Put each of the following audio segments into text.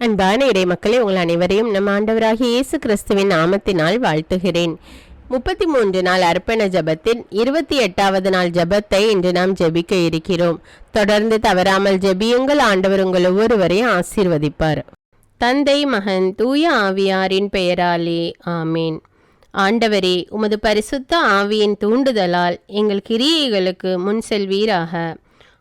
அன்பான இறைமக்களே உங்கள் அனைவரையும் நம் ஆண்டவராகிய இயேசு கிறிஸ்துவின் நாமத்தினால் வாழ்த்துகிறேன். முப்பத்தி மூன்று நாள் அர்ப்பண ஜபத்தின் இருபத்தி எட்டாவது நாள் ஜெபத்தை இன்று நாம் ஜெபிக்க இருக்கிறோம். தொடர்ந்து தவறாமல் ஜெபியுங்கள் ஆண்டவர் உங்கள் ஒவ்வொருவரையும் ஆசீர்வதிப்பார். தந்தை மகன் தூய ஆவியாரின் பெயராலே ஆமேன். ஆண்டவரே உமது பரிசுத்த ஆவியின் தூண்டுதலால் எங்கள் கிரியைகளுக்கு முன் செல்வீராக.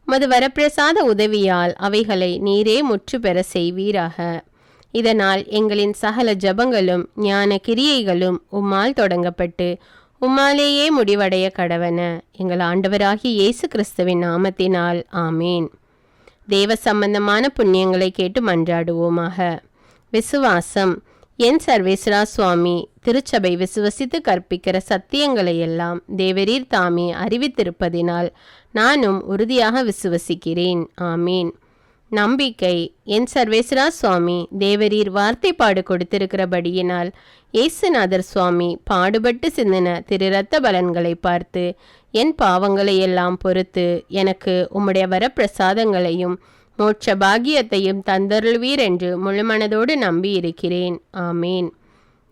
உமது வரப்பிரசாத உதவியால் அவைகளை நீரே முற்று பெற செய்வீராக. இதனால் எங்களின் சகல ஜபங்களும் ஞான கிரியைகளும் உம்மால் தொடங்கப்பட்டு உம்மாலேயே முடிவடைய கடவன. எங்கள் ஆண்டவராகிய இயேசு கிறிஸ்துவின் நாமத்தினால் ஆமேன். தேவ சம்பந்தமான புண்ணியங்களை கேட்டு மன்றாடுவோமாக. விசுவாசம். என் சர்வேஸ்வரா சுவாமி திருச்சபை விசுவசித்து கற்பிக்கிற சத்தியங்களை எல்லாம் தேவரீர் தாமே அறிவித்திருப்பதினால் நானும் உறுதியாக விசுவசிக்கிறேன். ஆமீன். நம்பிக்கை. என் சர்வேஸ்வரா சுவாமி தேவரீர் வார்த்தைப்பாடு கொடுத்திருக்கிறபடியினால் இயேசுநாதர் சுவாமி பாடுபட்டு சிந்தின திரு ரத்த பலன்களை பார்த்து என் பாவங்களை எல்லாம் பொறுத்து எனக்கு உம்முடைய வரப்பிரசாதங்களையும் மோட்ச பாகியத்தையும் தந்தருள்வீர் என்று முழுமனதோடு நம்பியிருக்கிறேன். ஆமேன்.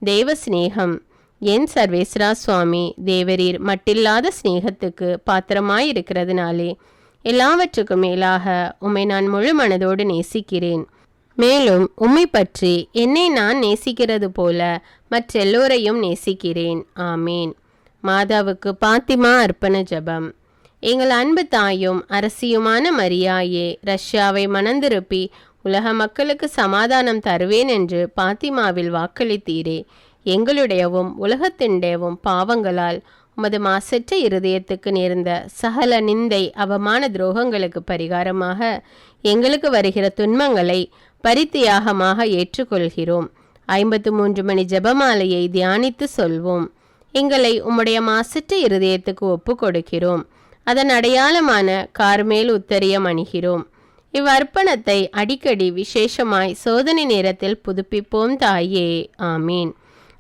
தெய்வ சிநேகம் என் சர்வேஸ்வரா சுவாமி தேவரீர் மட்டில்லாத சிநேகத்துக்கு பாத்திரமாயிருக்கிறதுனாலே எல்லாவற்றுக்கும் மேலாக உம்மை நான் முழு மனதோடு நேசிக்கிறேன். மேலும் உம்மை பற்றி என்னை நான் நேசிக்கிறது போல மற்றெல்லோரையும் நேசிக்கிறேன். ஆமேன். மாதாவுக்கு பாத்திமா அர்ப்பண ஜபம். எங்கள் அன்பு தாயும் அரசியுமான மரியாயே ரஷ்யாவை மணந்திருப்பி உலக மக்களுக்கு சமாதானம் தருவேன் என்று பாத்திமாவில் வாக்களித்தீரே. எங்களுடையவும் உலகத்திண்டேவும் பாவங்களால் உமது மாசற்ற இருதயத்துக்கு நேர்ந்த சகல நிந்தை அவமான துரோகங்களுக்கு பரிகாரமாக எங்களுக்கு வருகிற துன்பங்களை பரித்தியாகமாக ஏற்றுக்கொள்கிறோம். ஐம்பத்து மூன்று மணி ஜெபமாலையை தியானித்து சொல்வோம். எங்களை உம்முடைய மாசற்ற இருதயத்துக்கு ஒப்பு கொடுக்கிறோம். அதன் அடையாளமான கார்மேல் உத்தரியம் அணிகிறோம் இவ்வர்ப்பணத்தை அடிக்கடி விசேஷமாய் சோதனை நேரத்தில் புதுப்பிப்போம் தாயே. ஆமீன்.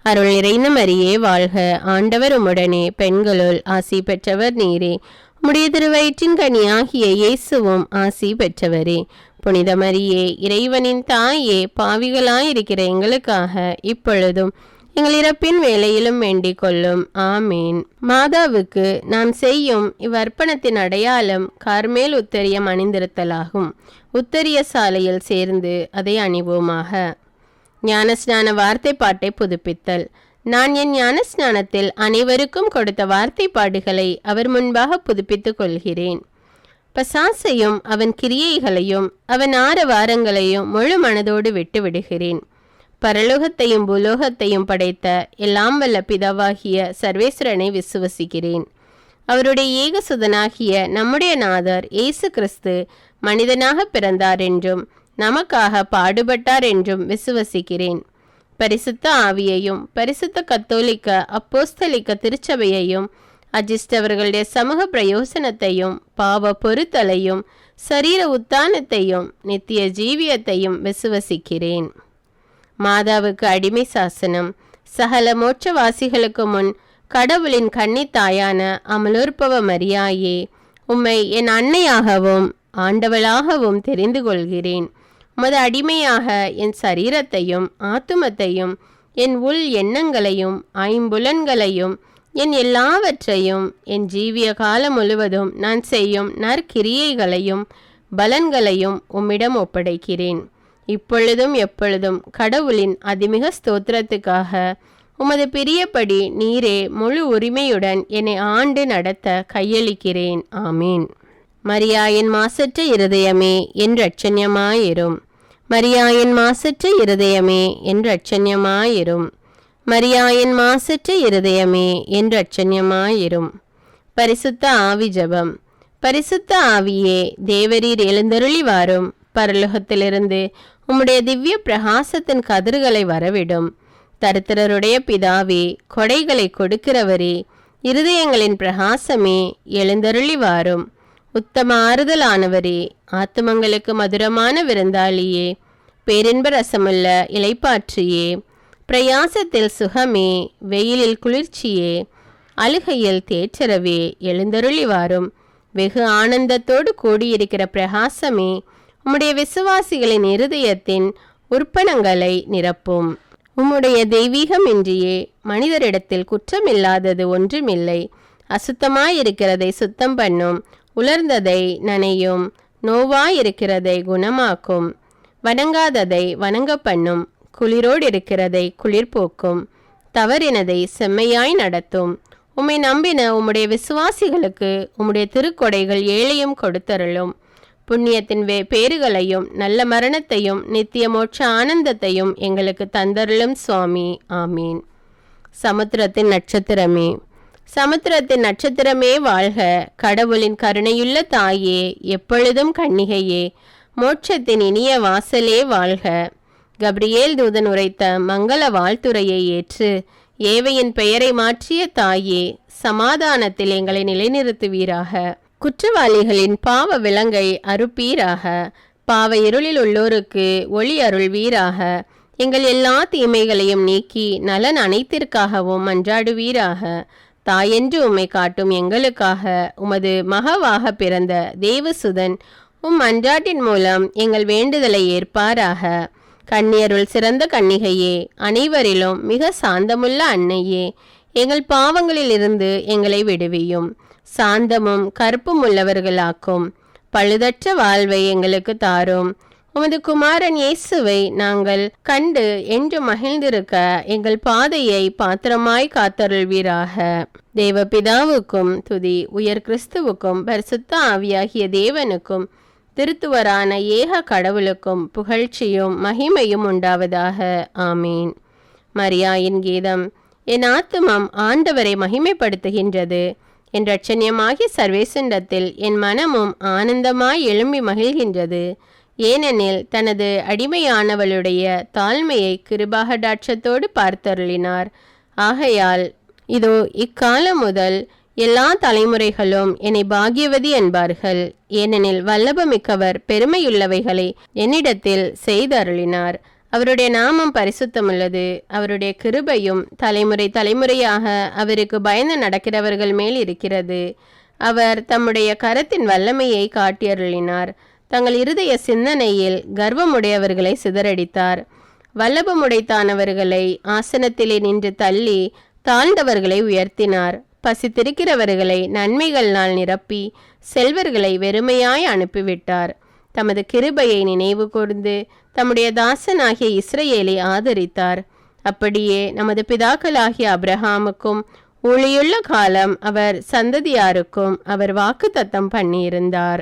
அருள் நிறைந்த மரியே வாழ்க ஆண்டவர் உம்முடனே. பெண்களுள் ஆசி பெற்றவர் நீரே. உம்முடைய திருவயிற்றின் கனியாகிய இயேசுவும் ஆசி பெற்றவரே. புனித மரியே இறைவனின் தாயே பாவிகளாயிருக்கிற எங்களுக்காக இப்பொழுதும் எங்கள் இறப்பின் வேலையிலும் வேண்டிக் கொள்ளும். ஆமீன். மாதாவுக்கு நாம் செய்யும் இவ்வர்ப்பணத்தின் அடையாளம் கார்மேல் உத்தரியம் அணிந்திருத்தலாகும் உத்தரிய சாலையில் சேர்ந்து அதை அணிவோமாக. ஞானஸ்நான வார்த்தை பாட்டை புதுப்பித்தல். நான் என் ஞானஸ்நானத்தில் அனைவருக்கும் கொடுத்த வார்த்தை பாடுகளை அவர் முன்பாக புதுப்பித்துக் கொள்கிறேன். பசாசையும் அவன் கிரியைகளையும் அவன் ஆரவாரங்களையும் முழு மனதோடு விட்டு விடுகிறேன் பரலோகத்தையும் பூலோகத்தையும் படைத்த எல்லாம் வல்ல பிதாவாகிய சர்வேஸ்வரனை விசுவசிக்கிறேன். அவருடைய ஏகசுதனாகிய நம்முடைய நாதர் இயேசு கிறிஸ்து மனிதனாக பிறந்தார் என்றும் நமக்காக பாடுபட்டார் என்றும் விசுவசிக்கிறேன். பரிசுத்த ஆவியையும் பரிசுத்த கத்தோலிக்க அப்போஸ்தலிக்க திருச்சபையையும் அஜிஸ்டவர்களுடைய சமூக பிரயோசனத்தையும் பாவ பொறுத்தலையும் சரீர உத்தானத்தையும் நித்திய ஜீவியத்தையும் விசுவசிக்கிறேன். மாதாவுக்கு அடிமை சாசனம். சகல மோட்சவாசிகளுக்கு முன் கடவுளின் கன்னித்தாயான அமலோற்பவ மரியாயே. உம்மை என் அன்னையாகவும் ஆண்டவளாகவும் தெரிந்து கொள்கிறேன். உமது அடிமையாக என் சரீரத்தையும் ஆத்துமத்தையும் என் உள் எண்ணங்களையும் ஐம்புலன்களையும் என் எல்லாவற்றையும் என் ஜீவிய காலம் முழுவதும் நான் செய்யும் நற்கிரியைகளையும் பலன்களையும் உம்மிடம் ஒப்படைக்கிறேன். இப்பொழுதும் எப்பொழுதும் கடவுளின் அதிமிக ஸ்தோத்திரத்துக்காக உமது பிரியப்படி நீரே முழு உரிமையுடன் என்னை ஆண்டு நடத்த கையளிக்கிறேன். ஆமீன். மரியாயின் மாசற்ற இருதயமே என் ரட்சண்யமாயிரும் மரியாயின் மாசற்ற இருதயமே என் ரட்சண்யமாயிரும் மரியாயின் மாசற்ற இருதயமே என் ரட்சண்யமாயிரும் பரிசுத்த ஆவி ஜபம். பரிசுத்த ஆவியே தேவரீர் எழுந்தருளி வாரும் பரலோகத்திலிருந்து உம்முடைய திவ்ய பிரகாசத்தின் கதிர்களை வரவிடும். தரித்திரருடைய பிதாவே கொடைகளை கொடுக்கிறவரே இருதயங்களின் பிரகாசமே எழுந்தருளி வாரும். உத்தம ஆறுதலானவரே ஆத்துமங்களுக்கு மதுரமான விருந்தாளியே பேரின்ப ரசமுள்ள இலைப்பாற்றியே பிரயாசத்தில் சுகமே வெயிலில் குளிர்ச்சியே அழுகையில் தேற்றரவே எழுந்தருளி வாரும். வெகு ஆனந்தத்தோடு கூடியிருக்கிற பிரகாசமே உம்முடைய விசுவாசிகளின் இருதயத்தின் உற்பணங்களை நிரப்பும். உம்முடைய தெய்வீகமின்றியே மனிதரிடத்தில் குற்றமில்லாதது ஒன்றுமில்லை. அசுத்தமாயிருக்கிறதை சுத்தம் பண்ணும் உலர்ந்ததை நனையும் நோவாயிருக்கிறதை குணமாக்கும் வணங்காததை வணங்க பண்ணும் குளிரோடு இருக்கிறதை குளிர்போக்கும் தவறினதை செம்மையாய் நடத்தும். உம்மை நம்பின உம்முடைய விசுவாசிகளுக்கு உம்முடைய திருக்கொடைகள் ஏழையும் கொடுத்தருளும். புண்ணியத்தின் வே பேறுகளையும் நல்ல மரணத்தையும் நித்திய மோட்ச ஆனந்தத்தையும் எங்களுக்கு தந்தருளும் சுவாமி. ஆமீன். சமுத்திரத்தின் நட்சத்திரமே. சமுத்திரத்தின் நட்சத்திரமே வாழ்க. கடவுளின் கருணையுள்ள தாயே எப்பொழுதும் கண்ணிகையே. மோட்சத்தின் இனிய வாசலே வாழ்க. கப்ரியேல் தூதன் உரைத்த மங்கள வாழ்த்துறையை ஏற்று ஏவையின் பெயரை மாற்றிய தாயே சமாதானத்தில் எங்களை நிலைநிறுத்துவீராக. குற்றவாளிகளின் பாவ விலங்கை அறுப்பீராக. பாவ இருளில் உள்ளோருக்கு ஒளி அருள் வீராக. எங்கள் எல்லா தீமைகளையும் நீக்கி நலன் அனைத்திற்காகவும் மன்றாடுவீராக தாயென்று உம்மை காட்டும் எங்களுக்காக உமது மகவாக பிறந்த தேவசுதன் உம் அன்றாட்டின் மூலம் எங்கள் வேண்டுதலை ஏற்பாராக. கண்ணியருள் சிறந்த கன்னிகையே அனைவரிலும் மிக சாந்தமுள்ள அன்னையே எங்கள் பாவங்களிலிருந்து எங்களை விடுவியும். சாந்தமும் கற்பும் உள்ளவர்களாக்கும். பழுதற்ற வாழ்வை எங்களுக்கு தாரும். உமது குமாரன் இயேசுவை நாங்கள் கண்டு என்று மகிழ்ந்திருக்க எங்கள் பாதையை பாத்திரமாய் காத்தருள்வீராக. தேவ பிதாவுக்கும் துதி உயர் கிறிஸ்துவுக்கும் பரிசுத்த ஆவியாகிய தேவனுக்கும் திருத்துவரான ஏக கடவுளுக்கும் புகழ்ச்சியும் மகிமையும் உண்டாவதாக. ஆமீன். மரியாயின் கீதம் என் ஆத்துமம் ஆண்டவரை மகிமைப்படுத்துகின்றது. என் ரட்சணியமாகிய சர்வேசண்டத்தில் என் மனமும் ஆனந்தமாய் எழும்பி மகிழ்கின்றது. ஏனெனில் தனது அடிமையானவளுடைய தாழ்மையை கிருபாகடாட்சத்தோடு பார்த்தருளினார். ஆகையால் இதோ இக்காலம் முதல் எல்லா தலைமுறைகளும் என்னை பாகியவதி என்பார்கள். ஏனெனில் வல்லபமிக்கவர் பெருமையுள்ளவைகளை என்னிடத்தில் செய்தருளினார். அவருடைய நாமம் பரிசுத்தமுள்ளது அவருடைய கிருபையும் தலைமுறை தலைமுறையாக அவருக்கு பயந்து நடக்கிறவர்கள் மேல் இருக்கிறது. அவர் தம்முடைய கரத்தின் வல்லமையை காட்டியருளினார் தங்கள் இருதய சிந்தனையில் கர்வமுடையவர்களை சிதறடித்தார். வல்லபமுடைத்தானவர்களை ஆசனத்திலே நின்று தள்ளி தாழ்ந்தவர்களை உயர்த்தினார். பசித்திருக்கிறவர்களை நன்மைகள்னால் நிரப்பி செல்வர்களை வெறுமையாய் அனுப்பிவிட்டார். தமது கிருபையை நினைவு கூர்ந்து தம்முடைய தாசனாகிய இஸ்ரேலை ஆதரித்தார். அப்படியே நமது பிதாக்களாகிய அப்ரஹாமுக்கும் ஒளியுள்ள காலம் அவர் சந்ததியாருக்கும் அவர் வாக்குத்தத்தம் பண்ணியிருந்தார்.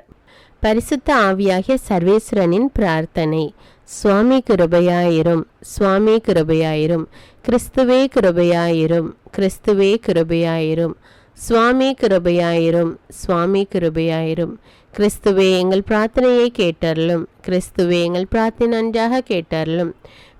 பரிசுத்த ஆவியாகிய சர்வேஸ்வரனின் பிரார்த்தனை. சுவாமி கிருபையாயிரும் சுவாமி கிருபையாயிரும் கிறிஸ்துவே கிருபையாயிரும் கிறிஸ்துவே கிருபையாயிரும் சுவாமி கிருபையாயிரும் சுவாமி கிருபையாயிரும். கிறிஸ்துவே எங்கள் பிரார்த்தனையை கேட்டருளும். கிறிஸ்துவே எங்கள் பிரார்த்தனை நன்றாக கேட்டருளும்.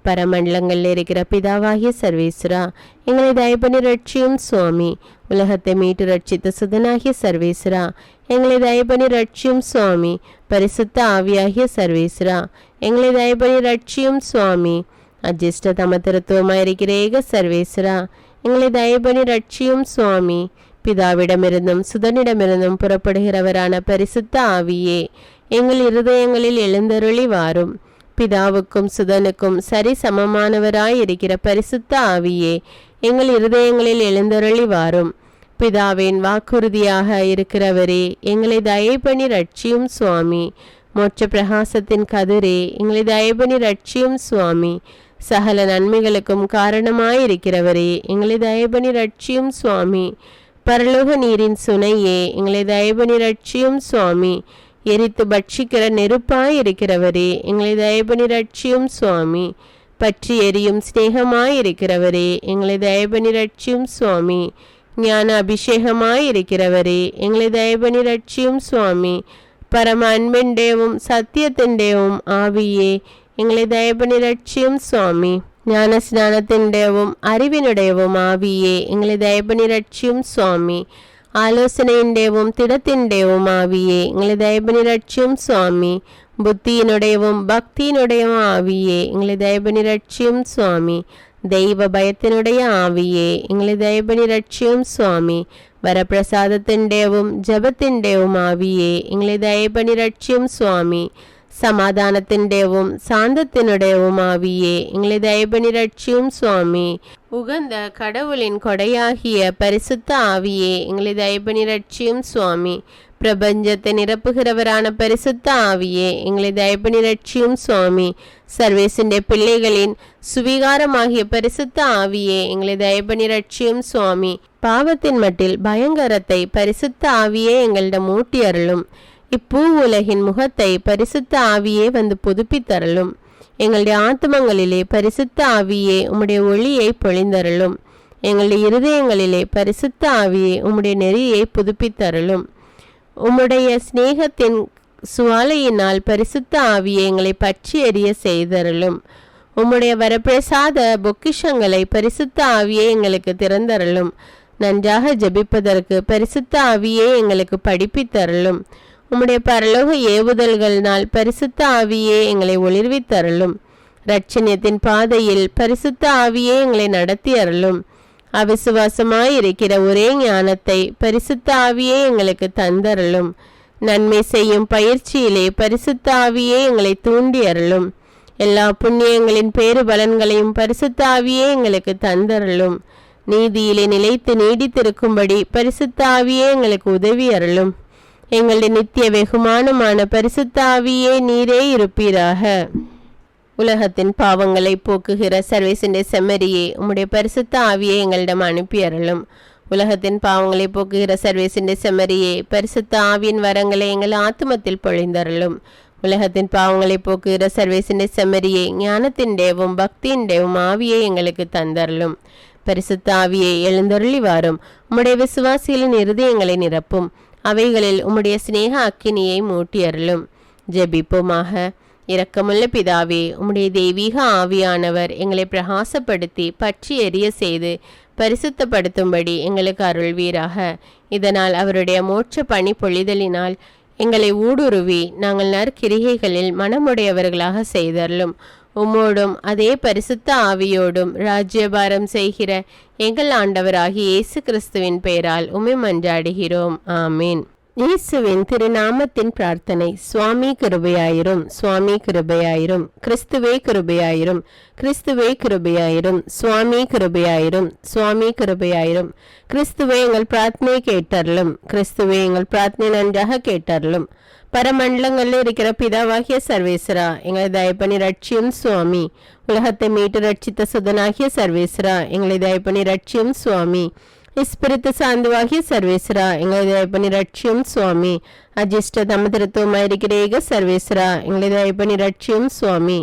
பரமண்டலங்களில் இருக்கிற பிதாவாகிய சர்வேஸ்வரா எங்களை தயப்பண்ணி ரட்சியும் சுவாமி. உலகத்தை மீட்டு ரட்சித்த சுதனாகிய சர்வேஸ்வரா எங்களை தயப்பண்ணி ரட்சியும் சுவாமி. பரிசுத்த ஆவியாகிய சர்வேஸ்வரா எங்களை தயப்பண்ணி ரட்சியும் சுவாமி. அஜிஷ்ட தமத்திருத்துவமாயிருக்கிற ஏக சர்வேஸ்வரா எங்களை தயப்பண்ணி ரட்சியும் சுவாமி. பிதாவிடமிருந்தும் சுதனிடமிருந்தும் புறப்படுகிறவரான பரிசுத்த ஆவியே எங்கள் இருதயங்களில் எழுந்தருளி வாரும் பிதாவுக்கும் சுதனுக்கும் சரி சமமானவராய் இருக்கிற பரிசுத்த ஆவியே எங்கள் இருதயங்களில் எழுந்தருளி வாரும் பிதாவின் வாக்குறுதியாக இருக்கிறவரே எங்களை தயப்பணி ரட்சியும் சுவாமி. மோட்ச பிரகாசத்தின் கதிரே எங்களை தயப்பணி ரட்சியும் சுவாமி. சகல நன்மைகளுக்கும் காரணமாயிருக்கிறவரே எங்களை தயபணி ரட்சியும் சுவாமி. பரலோக நீரின் சுனையே எங்களை தயபணி ரட்சியும் சுவாமி எரித்து பட்சிக்கிற நெருப்பாய் இருக்கிறவரே எங்களை தயபணி ரட்சியும் சுவாமி பற்றி எரியும் சிநேகமாய் இருக்கிறவரே எங்களை தயபணி ரட்சியும் சுவாமி ஞான அபிஷேகமாய் இருக்கிறவரே எங்களை தயபணி ரட்சியும் சுவாமி പരമ അൻപിൻ്റെയും സത്യത്തിൻ്റെയും ആവിയെ എങ്ങളെ ദയപണി രക്ഷ്യം സ്വാമി ജ്ഞാനസ്നാനത്തിൻ്റെയും അറിവിനുടേയും ആവിയെ എങ്ങളെ ദയപണി രക്ഷ്യം സ്വാമി ആലോചനയുടെയും തിടത്തിൻ്റെയും ആവിയെ എങ്ങളെ ദയപണി രക്ഷ്യം സ്വാമി ബുദ്ധിയിനുടേയും ഭക്തിയിനുടേയും ആവിയെ എങ്ങളെ ദയപണി രക്ഷ്യം സ്വാമി ദൈവഭയത്തിനുടേ ആവിയെ എങ്ങളെ ദയപണി രക്ഷ്യം സ്വാമി വരപ്രസാദത്തിൻ്റെയും ജപത്തിൻ്റെയും ആവിയെ എങ്ങളെ ദയപണി രക്ഷ്യം സ്വാമി സമാധാനത്തിൻ്റെയും സാന്തത്തിനുടെയും ആവിയെ എങ്ങളെ ദയപണി രക്ഷിയും സ്വാമി ഉകந்த கடவுளின் கொடையாகிய பரிசுத்த ஆவியே எங்களை தயபணி ரட்சியும் சுவாமி பிரபஞ்சத்தை நிரப்புகிறவரான പരിശുദ്ധ ஆவியே எங்களை தயபணி രക്ഷിയും സ്വാമി സർവേസിന്റെ പിള്ളകളിൻ സുവികാരമാകിയ പരിശുദ്ധ ആവിയെ എങ്ങളെ ദയപണി രക്ഷിയും സ്വാമി പാവത്തിൻ മട്ടിൽ ഭയങ്കരത്തെ പരിശുദ്ധ ആവിയെ എങ്ങളുടെ മൂട്ടിയരുളും இப்பூ உலகின் முகத்தை பரிசுத்த ஆவியே வந்து புதுப்பித்தரலும் எங்களுடைய ஆத்மங்களிலே பரிசுத்த ஆவியே உம்முடைய ஒளியை பொழிந்தரலும் எங்களுடைய இருதயங்களிலே பரிசுத்த ஆவியே உம்முடைய நெறியை புதுப்பித்தரலும் உம்முடைய சிநேகத்தின் சுவாலையினால் பரிசுத்த ஆவியை எங்களை பற்றி எறிய செய்தரலும் உம்முடைய வரப்பிரசாத பொக்கிஷங்களை பரிசுத்த ஆவியே எங்களுக்கு திறந்தரலும் நன்றாக ஜெபிப்பதற்கு பரிசுத்த ஆவியே எங்களுக்கு படிப்பித்தருளும். உம்முடைய பரலோக ஏவுதல்களினால் பரிசுத்த ஆவியே எங்களை ஒளிர்வித்தருளும். ரட்சணியத்தின் பாதையில் பரிசுத்த ஆவியே எங்களை நடத்தி அருளும் அவிசுவாசமாயிருக்கிற ஒரே ஞானத்தை பரிசுத்த ஆவியே எங்களுக்கு தந்தருளும். நன்மை செய்யும் பயிற்சியிலே பரிசுத்த ஆவியே எங்களை தூண்டி அருளும் எல்லா புண்ணியங்களின் பேறு பலன்களையும் பரிசுத்த ஆவியே எங்களுக்கு தந்தருளும். நீதியிலே நிலைத்து நீடித்திருக்கும்படி பரிசுத்த ஆவியே எங்களுக்கு உதவி அருளும் எங்களுடைய நித்திய வெகுமானமான பரிசுத்தாவியே நீரே இருப்பீராக. உலகத்தின் பாவங்களை போக்குகிற சர்வேசண்டே செம்மரியே உம்முடைய பரிசுத்த ஆவியை எங்களிடம் அனுப்பி அருளும். உலகத்தின் பாவங்களை போக்குகிற சர்வேசண்டே செம்மரியே பரிசுத்த ஆவியின் வரங்களை எங்கள் ஆத்மத்தில் பொழிந்தருளும். உலகத்தின் பாவங்களை போக்குகிற சர்வேசண்டே செம்மரியே ஞானத்தின்டேவும் பக்தியின்டேவும் ஆவியை எங்களுக்கு தந்தருளும். பரிசுத்த ஆவியை எழுந்தருளி வாரும் உம்முடைய விசுவாசிகளின் இருதயங்களை நிரப்பும். அவைகளில் உம்முடைய சிநேக அக்கினியை மூட்டி அருளும் ஜெபிப்போமாக. இரக்கமுள்ள பிதாவே உம்முடைய தெய்வீக ஆவியானவர் எங்களை பிரகாசப்படுத்தி பற்றி எரிய செய்து பரிசுத்தப்படுத்தும்படி எங்களுக்கு அருள்வீராக. இதனால் அவருடைய மோட்ச பணி பொழிதலினால் எங்களை ஊடுருவி நாங்கள் நற்கிரிகைகளில் மனமுடையவர்களாக செய்தருளும். உம்மோடும் அதே பரிசுத்த ஆவியோடும் ராஜ்யபாரம் செய்கிற எங்கள் ஆண்டவராகி இயேசு கிறிஸ்துவின் பெயரால் உமை மன்றாடுகிறோம். ஆமீன். இயேசுவின் திருநாமத்தின் பிரார்த்தனை சுவாமி கிருபையாயிரும் சுவாமி கிருபையாயிரும் கிறிஸ்துவே கிருபையாயிரும் கிறிஸ்துவே கிருபையாயிரும் சுவாமி கிருபையாயிரும் சுவாமி கிருபையாயிரும் கிறிஸ்துவே எங்கள் பிரார்த்தனை கேட்டருளும் கிறிஸ்துவே எங்கள் பிரார்த்தனை நன்றாக கேட்டருளும் பரமண்டலங்களில் இருக்கிற பிதாவாகிய சர்வேஸ்வரா எங்களை தயப்பணி ரட்சியும் சுவாமி உலகத்தை மீட்டு ரட்சித்த சுதனாகிய சர்வேஸ்வரா எங்களை தயப்பணி ரட்சியும் சுவாமி இஸ்பிரித்த சாந்துவாகிய சர்வேஸ்வரா எங்களை தயப்பணி ரட்சியும் சுவாமி அஜிஷ்ட தமதிருத்துவமாயிருக்கிற ஏக சர்வேஸ்வரா எங்களை தயப்பணி ரட்சியும் சுவாமி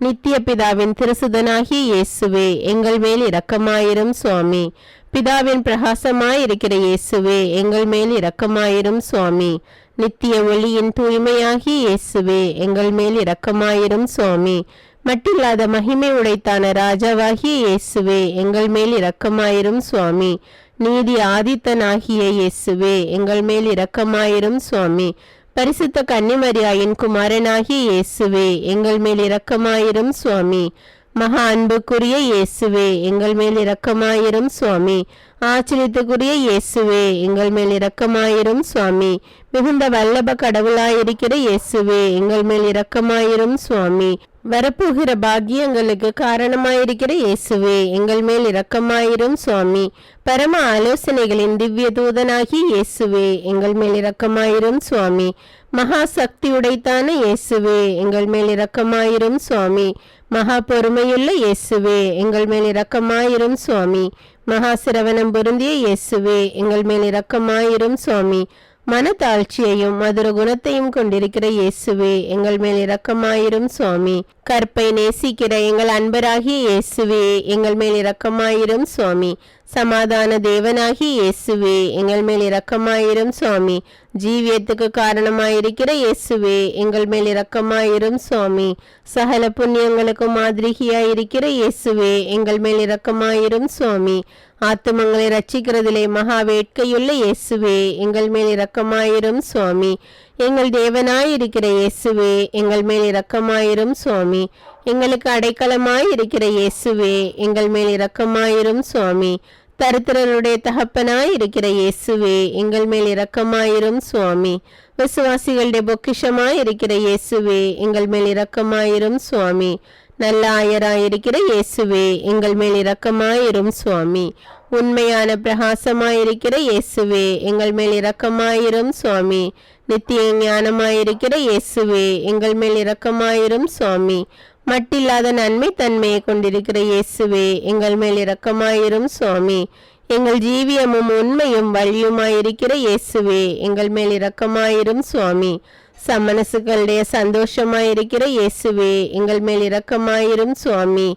நித்திய பிதாவின் திருசுதனாகிய இயேசுவே எங்கள் மேல் இரக்கமாயிரும் சுவாமி பிதாவின் பிரகாசமாயிருக்கிற இயேசுவே எங்கள் மேல் இரக்கமாயிரும் சுவாமி நித்திய ஒளியின் தூய்மையாகிய இயேசுவே எங்கள் மேல் இரக்கமாயிரும் சுவாமி. மட்டில்லாத மகிமை உடைத்தான ராஜாவாகிய இயேசுவே எங்கள் மேல் இரக்கமாயிரும் சுவாமி. நீதி ஆதித்தனாகிய இயேசுவே எங்கள் மேல் இரக்கமாயிரும் சுவாமி. பரிசுத்த கன்னிமரியாயின் குமாரனாகிய இயேசுவே எங்கள் மேல் இரக்கமாயிரும் சுவாமி. மகா அன்புக்குரிய இயேசுவே எங்கள் மேல் இரக்கமாயிரும் சுவாமி. ஆச்சரியத்துக்குரிய இயேசுவே எங்கள் மேல் இரக்கமாயிரும் சுவாமி. மிகுந்த வல்லப கடவுளாயிருக்கிற இயேசுவே எங்கள் மேல் இரக்கமாயிரும் சுவாமி. வரப்போகிற பாக்கியங்களுக்கு காரணமாயிருக்கிற இயேசுவே எங்கள் மேல் இரக்கமாயிரும் சுவாமி. பரம ஆலோசனைகளின் திவ்ய தூதனாகி இயேசுவே எங்கள் மேல் இரக்கமாயிரும் சுவாமி. மகா சக்தி உடைத்தான இயேசுவே எங்கள் மேல் இரக்கமாயிரும் சுவாமி. மகா பொறுமையுள்ள இயேசுவே எங்கள் மேல் இரக்கமாயிரும் சுவாமி. மகாசிரவணம் பொருந்திய இயேசுவே எங்கள் மேல் இரக்கமாயிரும் சுவாமி. மனத்தாழ்ச்சியையும் மதுர குணத்தையும் கொண்டிருக்கிற இயேசுவே எங்கள் மேல் இரக்கமாயிரும் சுவாமி. கற்பை நேசிக்கிற எங்கள் அன்பராகிய இயேசுவே எங்கள் மேல் இரக்கமாயிரும் சுவாமி. சமாதான தேவனாகி இயேசுவே எங்கள் மேல் இரக்கமாயிரும் சுவாமி. ஜீவியத்துக்கு காரணமாயிருக்கிற இயேசுவே எங்கள் மேல் இரக்கமாயிரும் சுவாமி. சகல புண்ணியங்களுக்கு மாதிரிகியாயிருக்கிற இயேசுவே எங்கள் மேல் இரக்கமாயிரும் சுவாமி. ஆத்துமங்களை ரட்சிக்கிறதிலே மகா வேட்கையுள்ள இயேசுவே எங்கள் மேல் இரக்கமாயிரும் சுவாமி. எங்கள் தேவனாயிருக்கிற இயேசுவே எங்கள் மேல் இரக்கமாயிரும் சுவாமி. எங்களுக்கு அடைக்கலமாயிருக்கிற இயேசுவே எங்கள் மேல் இரக்கமாயிரும் சுவாமி. தரித்திரருடைய தகப்பனாய் இருக்கிற இயேசுவே எங்கள் மேல் இரக்கமாயிரும் சுவாமி. விசுவாசிகளுடைய பொக்கிஷமாய் இருக்கிற இயேசுவே எங்கள் மேல் இரக்கமாயிரும் சுவாமி. நல்ல ஆயராயிருக்கிற இயேசுவே எங்கள் மேல் இரக்கமாயிரும் சுவாமி. உண்மையான பிரகாசமாயிருக்கிற இயேசுவே எங்கள் மேல் இரக்கமாயிரும் சுவாமி. நித்திய ஞானமாயிருக்கிற இயேசுவே எங்கள் மேல் இரக்கமாயிரும் சுவாமி. மட்டில்லாத நன்மை தன்மையை கொண்டிருக்கிற இயேசுவே எங்கள் மேல் இரக்கமாயிரும் சுவாமி. எங்கள் ஜீவியமும் உண்மையும் வழியுமாயிருக்கிற இயேசுவே எங்கள் மேல் இரக்கமாயிரும் சுவாமி. சமணசுகளுடைய சந்தோஷமாயிருக்கிற இயேசுவே எங்கள் மேல் இரக்கமாயிரும் சுவாமி.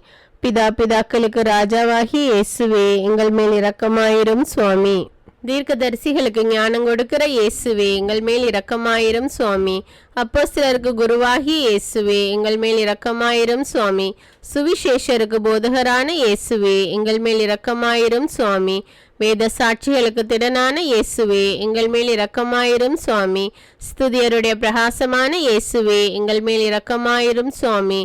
பிதா பிதாக்களுக்கு ராஜாவாகி இயேசுவே எங்கள் மேல் இரக்கமாயிரும் சுவாமி. தீர்க்கதரிசிகளுக்கு ஞானம் கொடுக்கிற இயேசுவே எங்கள் மேல் இரக்கமாயிரும் சுவாமி. அப்போஸ்தலருக்கு குருவாகி இயேசுவே எங்கள் மேல் இரக்கமாயிரும் சுவாமி. சுவிசேஷருக்கு போதகரான இயேசுவே எங்கள் மேல் இரக்கமாயிரும் சுவாமி. வேத சாட்சிகளுக்கு திடனான இயேசுவே எங்கள் மேல் இரக்கமாயிரும் சுவாமி. ஸ்துதியருடைய பிரகாசமான இயேசுவே எங்கள் மேல் இரக்கமாயிரும் சுவாமி.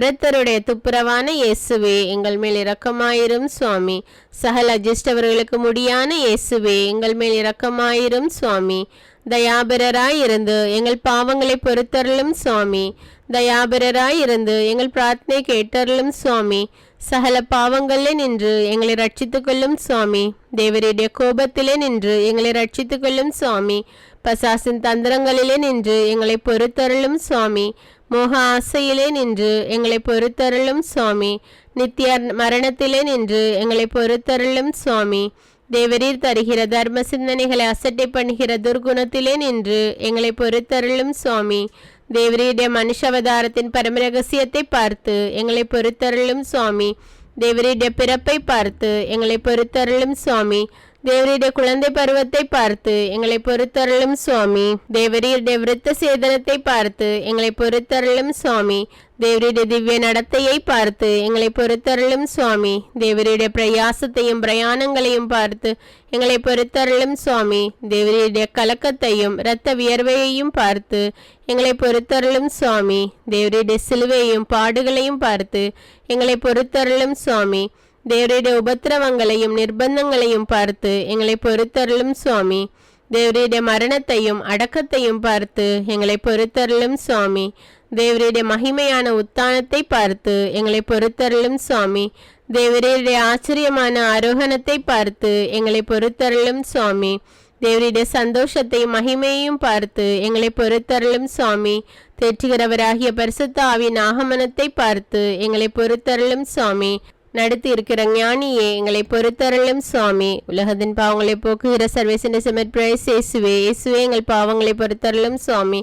பிரத்தருடைய துப்புரவான இயேசுவே எங்கள் மேல் இரக்கமாயிரும் சுவாமி. சகல அஜிஷ்டவர்களுக்கு முடியான இயேசுவே எங்கள் மேல் இரக்கமாயிரும் சுவாமி. தயாபரராயிருந்து எங்கள் பாவங்களை பொறுத்தருளும் சுவாமி. தயாபரராயிருந்து எங்கள் பிரார்த்தனை கேட்டருளும் சுவாமி. சகல பாவங்களிலே நின்று எங்களை ரட்சித்துக் கொள்ளும் சுவாமி. தேவருடைய கோபத்திலே நின்று எங்களை ரட்சித்துக் கொள்ளும் சுவாமி. பசாசின் தந்திரங்களிலே நின்று எங்களை பொறுத்தருளும் சுவாமி. மோக ஆசையிலே நின்று எங்களை பொறுத்தருளும் சுவாமி. நித்திய மரணத்திலே நின்று எங்களை பொறுத்தருளும் சுவாமி. தேவரீர் தருகிற தர்ம சிந்தனைகளை அசட்டை பண்ணுகிற துர்குணத்திலே நின்று எங்களை பொறுத்தருளும் சுவாமி. தேவரீருடைய மனுஷவதாரத்தின் பரமரகசியத்தை பார்த்து எங்களை பொறுத்தருளும் சுவாமி. தேவரீருடைய பிறப்பை பார்த்து எங்களை பொறுத்தருளும் சுவாமி. தேவரீட குழந்தை பருவத்தை பார்த்து எங்களை பொறுத்தருளும் சுவாமி. தேவரீருடைய விருத்த சேதனத்தை பார்த்து எங்களை பொறுத்தருளும் சுவாமி. தேவரீட திவ்ய நடத்தையை பார்த்து எங்களை பொறுத்தருளும் சுவாமி. தேவரீட பிரயாசத்தையும் பிரயாணங்களையும் பார்த்து எங்களை பொறுத்தருளும் சுவாமி. தேவரீட கலக்கத்தையும் இரத்த வியர்வையையும் பார்த்து எங்களை பொறுத்தருளும் சுவாமி. தேவரீட சிலுவையும் பாடுகளையும் பார்த்து எங்களை பொறுத்தருளும் சுவாமி. தேவருடைய உபத்திரவங்களையும் நிர்பந்தங்களையும் பார்த்து எங்களை பொறுத்தருளும் சுவாமி. தேவருடைய மரணத்தையும் அடக்கத்தையும் பார்த்து எங்களை பொறுத்தருளும் சுவாமி. தேவருடைய மகிமையான உத்தானத்தை பார்த்து எங்களை பொறுத்தருளும் சுவாமி. தேவருடைய ஆச்சரியமான ஆரோகணத்தை பார்த்து எங்களை பொறுத்தருளும் சுவாமி. தேவருடைய சந்தோஷத்தையும் மகிமையையும் பார்த்து எங்களை பொறுத்தருளும் சுவாமி. தேற்றுகிறவராகிய பரிசுத்த ஆவின் ஆகமனத்தை பார்த்து எங்களை பொறுத்தருளும் சுவாமி. நடத்தி இருக்கிற ஞானியே எங்களை பொறுத்தருளும் சுவாமி. உலகத்தின் பாவங்களை போக்குகிற சர்வேசன செமற்பிரைஸ் இயேசுவே இயேசுவே எங்கள் பாவங்களை பொறுத்தருளும் சுவாமி.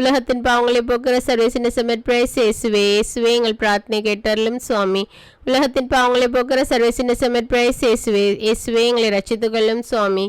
உலகத்தின் பாவங்களை போக்குகிற சர்வேசன செமற்பிரைஸ் இயேசுவே இயேசுவே எங்கள் பிரார்த்தனை கேட்டருளும் சுவாமி. உலகத்தின் பாவங்களை போக்குகிற சர்வேசன செமற்பிரைஸ் இயேசுவே இயேசுவே எங்களை ரச்சித்துக்கொள்ளும் சுவாமி.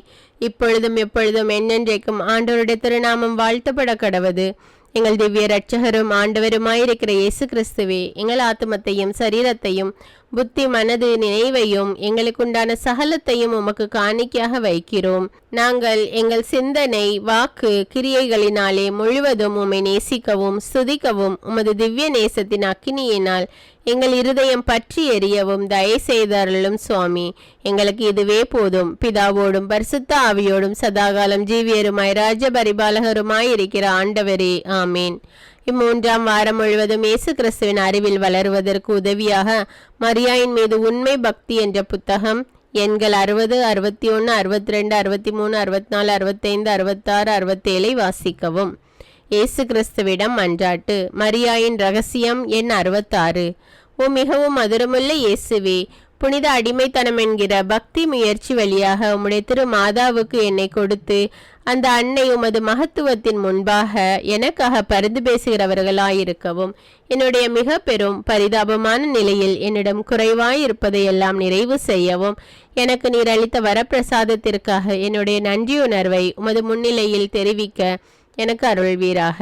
இப்பொழுதும் எப்பொழுதும் என்னென்றைக்கும் ஆண்டவருடைய திருநாமம் வாழ்த்தப்பட கடவது எங்கள் திவ்ய ரட்சகரும் ஆண்டவருமாயிருக்கிற இயேசு கிறிஸ்துவே எங்கள் ஆத்மத்தையும் சரீரத்தையும் புத்தி மனது நினைவையும் எங்களுக்குண்டான சகலத்தையும் உமக்கு காணிக்கையாக வைக்கிறோம். நாங்கள் எங்கள் சிந்தனை வாக்கு கிரியைகளினாலே முழுவதும் உம்மை நேசிக்கவும் ஸ்துதிக்கவும் உமது திவ்ய நேசத்தின் அக்கினியினால் எங்கள் இருதயம் பற்றி எரியவும் தயை செய்தாரலும் சுவாமி. எங்களுக்கு இதுவே போதும். பிதாவோடும் பரிசுத்த ஆவியோடும் சதாகாலம் ஜீவியருமாய் ராஜ பரிபாலகருமாய் இருக்கிற ஆண்டவரே. ஆமேன். இம்மூன்றாம் வாரம் முழுவதும் இயேசு கிறிஸ்துவின் அறிவில் வளருவதற்கு உதவியாக மரியாயின் மீது உண்மை பக்தி என்ற புத்தகம் எண்கள் அறுபது அறுபத்தி ஒன்று அறுபத்தி ரெண்டு அறுபத்தி மூணு அறுபத்தி நாலு அறுபத்தைந்து அறுபத்தாறு அறுபத்தேழை வாசிக்கவும். இயேசு கிறிஸ்துவிடம் மன்றாட்டு மரியாயின் ரகசியம் எண் அறுபத்தாறு. ஓ மிகவும் மதுரமுள்ள இயேசுவே புனித அடிமைத்தனம் என்கிற பக்தி முயற்சி வழியாக உம்முடைய திரு மாதாவுக்கு என்னை கொடுத்து அந்த அன்னை உமது மகத்துவத்தின் முன்பாக எனக்காக பரிந்து பேசுகிறவர்களாயிருக்கவும் என்னுடைய மிக பெரும் பரிதாபமான நிலையில் என்னிடம் குறைவாயிருப்பதையெல்லாம் நிறைவு செய்யவும் எனக்கு நீர் அளித்த வரப்பிரசாதத்திற்காக என்னுடைய நன்றியுணர்வை உமது முன்னிலையில் தெரிவிக்க எனக்கு அருள்வீராக.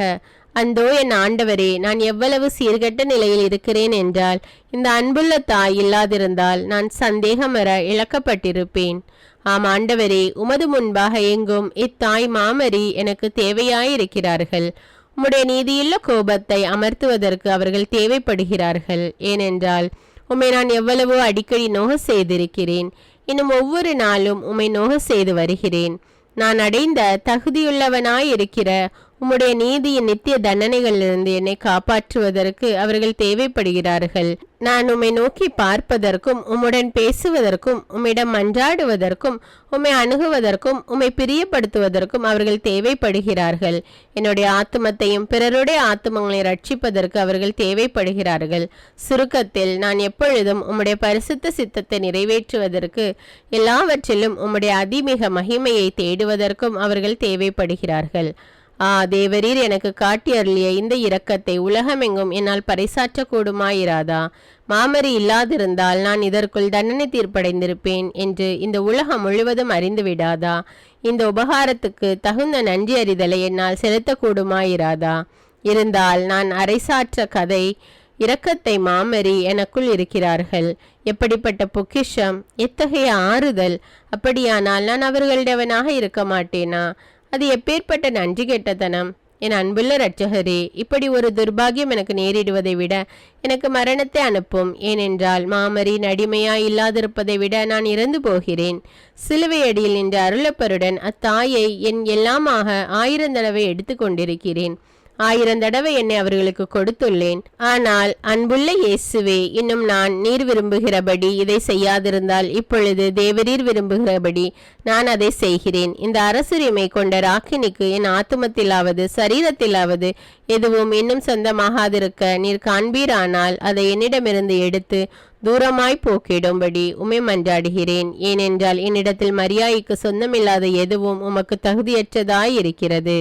அந்தோ என் ஆண்டவரே நான் எவ்வளவு சீர்கெட்ட நிலையில் இருக்கிறேன் என்றால் இந்த அன்புள்ள தாய் இல்லாதிருந்தால் நான் சந்தேகமற இழக்கப்பட்டிருப்பேன். ஆம் ஆண்டவரே உமது முன்பாக எங்கும் இத்தாய் மாமரி எனக்கு தேவையாயிருக்கிறார்கள். உம்முடைய நீதியுள்ள கோபத்தை அமர்த்துவதற்கு அவர்கள் தேவைப்படுகிறார்கள். ஏனென்றால் உம்மை நான் எவ்வளவோ அடிக்கடி நோக செய்திருக்கிறேன். இன்னும் ஒவ்வொரு நாளும் உம்மை நோக செய்து வருகிறேன். நான் அடைந்த தகுதியுள்ளவனாயிருக்கிற உம்முடைய நீதியின் நித்திய தண்டனைகளிலிருந்து என்னை காப்பாற்றுவதற்கு அவர்கள் தேவைப்படுகிறார்கள். நான் உம்மை நோக்கி பார்ப்பதற்கும் உம்முடன் பேசுவதற்கும் உம்மிடம் மன்றாடுவதற்கும் உம்மை அணுகுவதற்கும் உம்மை பிரியப்படுத்துவதற்கும் அவர்கள் தேவைப்படுகிறார்கள். என்னுடைய ஆத்மத்தையும் பிறருடைய ஆத்துமங்களை ரட்சிப்பதற்கு அவர்கள் தேவைப்படுகிறார்கள். சுருக்கத்தில் நான் எப்பொழுதும் உம்முடைய பரிசுத்த சித்தத்தை நிறைவேற்றுவதற்கு எல்லாவற்றிலும் உம்முடைய அதிமிக மகிமையை தேடுவதற்கும் அவர்கள் தேவைப்படுகிறார்கள். ஆ தேவரீர் எனக்கு காட்டி அருளிய இந்த இரக்கத்தை உலகமெங்கும் என்னால் பறைசாற்றக்கூடுமாயிராதா? மாமரி இல்லாதிருந்தால் நான் இதற்குள் தண்டனை தீர்ப்படைந்திருப்பேன் என்று இந்த உலகம் முழுவதும் அறிந்து விடாதா இந்த உபகாரத்துக்கு தகுந்த நன்றி அறிதலை என்னால் செலுத்தக்கூடுமாயிராதா? இருந்தால் நான் அரைசாற்ற கதை இரக்கத்தை மாமரி எனக்குள் இருக்கிறார்கள். எப்படிப்பட்ட பொக்கிஷம் எத்தகைய ஆறுதல்? அப்படியானால் நான் அவர்களிடவனாக இருக்க மாட்டேனா? அது எப்பேற்பட்ட நன்றி கெட்டதனம்? என் அன்புள்ள ரட்சகரே இப்படி ஒரு துர்பாகியம் எனக்கு நேரிடுவதை விட எனக்கு மரணத்தை அனுப்பும். ஏனென்றால் மாமரி நடிமையாய் இல்லாதிருப்பதை விட நான் இறந்து போகிறேன். சிலுவையடியில் நின்ற அருளப்பருடன் அத்தாயை என் எல்லாமாக ஆயிரம் தடவை எடுத்துக்கொண்டிருக்கிறேன் ஆயிரம் தடவை என்னை அவர்களுக்கு கொடுத்துள்ளேன். ஆனால் அன்புள்ள இயேசுவே இன்னும் நான் நீர் விரும்புகிறபடி இதை செய்யாதிருந்தால் இப்பொழுது தேவரீர் விரும்புகிறபடி நான் அதை செய்கிறேன். இந்த அரசுரிமை கொண்ட ராக்கினிக்கு என் ஆத்துமத்திலாவது சரீரத்திலாவது எதுவும் இன்னும் சொந்தமாகாதிருக்க நீர் காண்பீரானால் அதை என்னிடமிருந்து எடுத்து தூரமாய் போக்கிடும்படி உமை மன்றாடுகிறேன். ஏனென்றால் என்னிடத்தில் மரியாதைக்கு சொந்தமில்லாத எதுவும் உமக்கு தகுதியற்றதாய் இருக்கிறது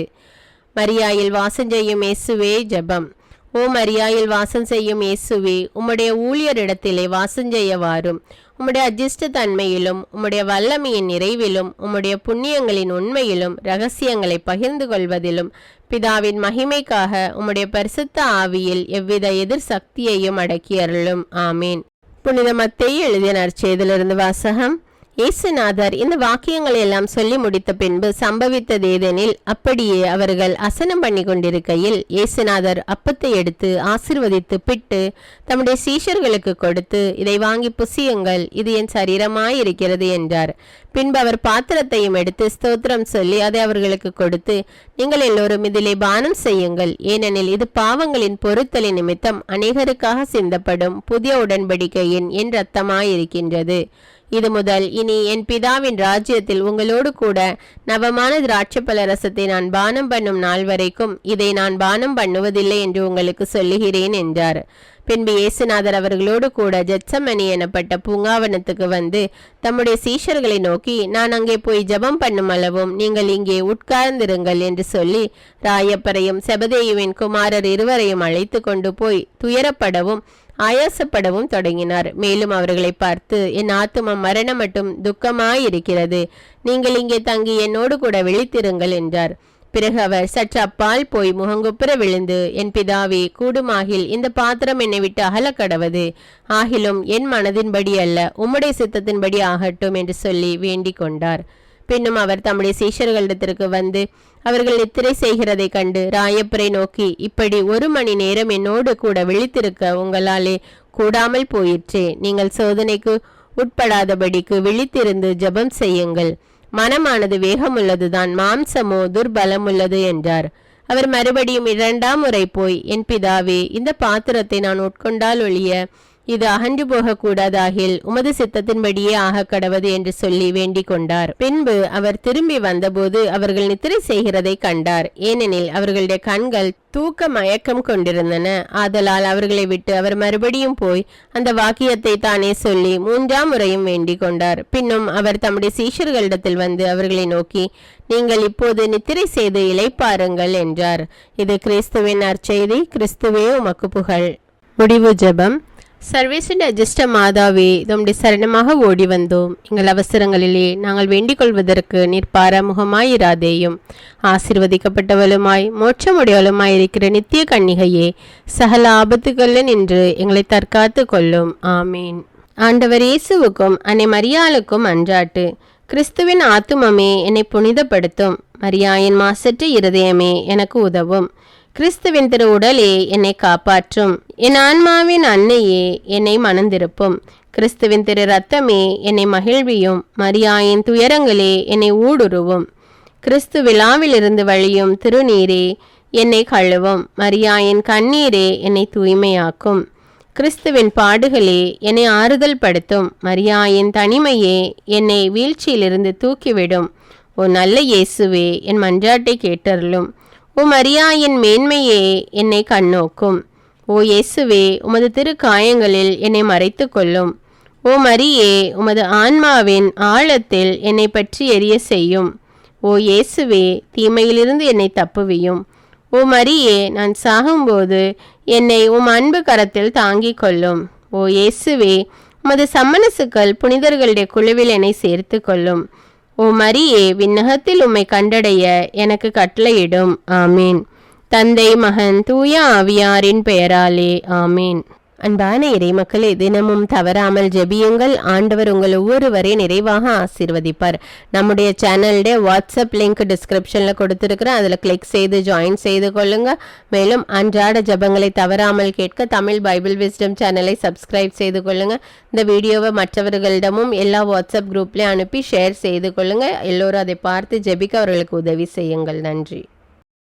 மரியாயில் வாசம் செய்யும் இயேசுவே ஜெபம். ஓ மரியாயில் வாசம் செய்யும் இயேசுவே உம்முடைய ஊழியரிடத்திலே வாசம் செய்ய வாரும் உம்முடைய அஜிஷ்ட தன்மையிலும் உம்முடைய வல்லமையின் நிறைவிலும் உம்முடைய புண்ணியங்களின் உண்மையிலும் ரகசியங்களை பகிர்ந்து கொள்வதிலும் பிதாவின் மகிமைக்காக உம்முடைய பரிசுத்த ஆவியில் எவ்வித எதிர் சக்தியையும் அடக்கியருளும் ஆமீன். புனித மத்தேயு எழுதிய நற்செய்திலிருந்து வாசகம். இயேசுநாதர் இந்த வாக்கியங்களை எல்லாம் சொல்லி முடித்த பின்பு சம்பவித்தது ஏதெனில் அப்படியே அவர்கள் அசனம் பண்ணி கொண்டிருக்கையில் இயேசுநாதர் அப்பத்தை எடுத்து ஆசிர்வதித்து பிட்டு தம்முடைய சீஷர்களுக்கு கொடுத்து இதை வாங்கி புசியுங்கள் இது என் சரீரமாயிருக்கிறது என்றார். பின்பு அவர் பாத்திரத்தையும் எடுத்து ஸ்தோத்திரம் சொல்லி அதை அவர்களுக்கு கொடுத்து நீங்கள் எல்லோரும் இதிலே பானம் செய்யுங்கள் ஏனெனில் இது பாவங்களின் பொருத்தலின் நிமித்தம் அநேகருக்காக சிந்தப்படும் புதிய உடன்படிக்கையின் என் இரத்தமாயிருக்கின்றது. இது முதல். இனி என் பிதாவின் ராஜ்யத்தில் உங்களோடு கூட நவமான திராட்சைப்பழ ரசத்தை நான் பானம் பண்ணும் நாள் வரைக்கும் இதை நான் பானம் பண்ணுவதில்லை என்று உங்களுக்கு சொல்லுகிறேன் என்றார். பின்பு இயேசுநாதர் அவர்களோடு கூட ஜெட்சமணி எனப்பட்ட பூங்காவனத்துக்கு வந்து தம்முடைய சீஷர்களை நோக்கி நான் அங்கே போய் ஜெபம் பண்ணும் அளவும் நீங்கள் இங்கே உட்கார்ந்திருங்கள் என்று சொல்லி ராயப்பரையும் செபதேயுவின் குமாரர் இருவரையும் அழைத்து கொண்டு போய் துயரப்படவும் ஆயாசப்படவும் தொடங்கினார். மேலும் அவர்களை பார்த்து என் ஆத்துமம் மரணம் மட்டும் துக்கமாயிருக்கிறது. நீங்கள் இங்கே தங்கி என்னோடு கூட விழித்திருங்கள் என்றார். பிறகு அவர் சற்று அப்பால் போய் முகங்குப்புற விழுந்து என் பிதாவே கூடுமாகில் இந்த பாத்திரம் என்னை விட்டு அகல கடவது ஆகிலும் என் மனதின்படி அல்ல உம்முடைய சித்தத்தின்படி ஆகட்டும் என்று சொல்லி வேண்டிக் கொண்டார். பின்னும் அவர் தம்முடைய சீஷர்களிடத்திற்கு வந்து அவர்கள் நித்திரை செய்கிறதை கண்டு ராயப்பரை நோக்கி இப்படி ஒரு மணி நேரம் என்னோடு கூட விழித்திருக்க உங்களாலே கூடாமல் போயிற்றே. நீங்கள் சோதனைக்கு உட்படாதபடிக்கு விழித்திருந்து ஜெபம் செய்யுங்கள். மனமானது வேகமுள்ளதுதான். மாம்சமோ துர்பலமுள்ளது என்றார். அவர் மறுபடியும் இரண்டாம் முறை போய் என் பிதாவே இந்த பாத்திரத்தை நான் உட்கொண்டால் ஒழிய இது அகன்று போகக்கூடாதாகில் உமது சித்தத்தின்படியே ஆக கடவது என்று சொல்லி வேண்டிக் கொண்டார். பின்பு அவர் திரும்பி வந்தபோது அவர்கள் நித்திரை செய்கிறதை கண்டார். ஏனெனில் அவர்களுடைய கண்கள் தூக்க மயக்கம் கொண்டிருந்தன. ஆதலால் அவர்களை விட்டு அவர் மறுபடியும் போய் அந்த வாக்கியத்தை தானே சொல்லி மூன்றாம் முறையும் வேண்டிக் கொண்டார். பின்னும் அவர் தம்முடைய சீஷர்களிடத்தில் வந்து அவர்களை நோக்கி நீங்கள் இப்போது நித்திரை செய்து இளைப்பாருங்கள் என்றார். இது கிறிஸ்துவின் நற்செய்தி கிறிஸ்துவே உமக்கு புகழ். முடிவு ஜெபம். சர்வேசின் அஜிஷ்ட மாதாவே தம்முடைய சரணமாக ஓடி வந்தோம். எங்கள் அவசரங்களிலே நாங்கள் வேண்டிக் கொள்வதற்கு நிற்பார முகமாயிராதேயும் ஆசிர்வதிக்கப்பட்டவளுமாய் மோட்சமுடையவளுமாய் இருக்கிற நித்திய கன்னிகையே சகல ஆபத்துகளில் நின்று எங்களை தற்காத்து கொள்ளும். ஆமீன். ஆண்டவர் இயேசுவுக்கும் அன்னை மரியாளுக்கும் அன்றாட்டு. கிறிஸ்துவின் ஆத்துமமே என்னை புனிதப்படுத்தும். மரியாயின் மாசற்ற இருதயமே எனக்கு உதவும். கிறிஸ்துவின் திரு உடலே என்னை காப்பாற்றும். என் ஆன்மாவின் அன்னையே என்னை மணந்திருப்பும். கிறிஸ்துவின் திரு ரத்தமே என்னை மகிழ்வியும். மரியாயின் துயரங்களே என்னை ஊடுருவும். கிறிஸ்து விழாவிலிருந்து வழியும் திருநீரே என்னை கழுவும். மரியாயின் கண்ணீரே என்னை தூய்மையாக்கும். கிறிஸ்துவின் பாடுகளே என்னை ஆறுதல் படுத்தும். மரியாயின் தனிமையே என்னை வீழ்ச்சியிலிருந்து தூக்கிவிடும். ஓ நல்ல இயேசுவே என் மன்றாட்டை கேட்டருளும். ஓ மரியாயின் மேன்மையே என்னை கண்ணோக்கும். ஓ இயேசுவே உமது திரு காயங்களில் என்னை மறைத்து கொள்ளும் ஓ மரியே உமது ஆன்மாவின் ஆழத்தில் என்னை பற்றி எரிய செய்யும். ஓ இயேசுவே தீமையிலிருந்து என்னை தப்புவியும். ஓ மரியே நான் சாகும்போது என்னை உம் அன்பு கரத்தில் தாங்கிக் கொள்ளும். ஓ இயேசுவே உமது சம்மனசுக்கள் புனிதர்களுடைய குழுவில் என்னை சேர்த்து கொள்ளும். ஓ மரியே விண்ணகத்தில் உம்மை கண்டடைய எனக்கு கட்டளையிடும். ஆமீன். தந்தை மகன் தூய ஆவியாரின் பெயராலே ஆமீன். அன்பான இறைமக்களே தினமும் தவறாமல் ஜெபியுங்கள். ஆண்டவர் உங்கள் ஒவ்வொருவரை நிறைவாக ஆசீர்வதிப்பார். நம்முடைய சேனலுடைய வாட்ஸ்அப் லிங்க் டிஸ்கிரிப்ஷனில் கொடுத்துருக்குறேன் அதில் கிளிக் செய்து ஜாயின் செய்து கொள்ளுங்க. மேலும் அன்றாட ஜெபங்களை தவறாமல் கேட்க தமிழ் பைபிள் விஸ்டம் சேனலை சப்ஸ்கிரைப் செய்து கொள்ளுங்க. இந்த வீடியோவை மற்றவர்களிடமும் எல்லா வாட்ஸ்அப் குரூப்லேயும் அனுப்பி ஷேர் செய்து கொள்ளுங்க. எல்லோரும் அதை பார்த்து ஜெபிக்க அவர்களுக்கு உதவி செய்யுங்கள். நன்றி.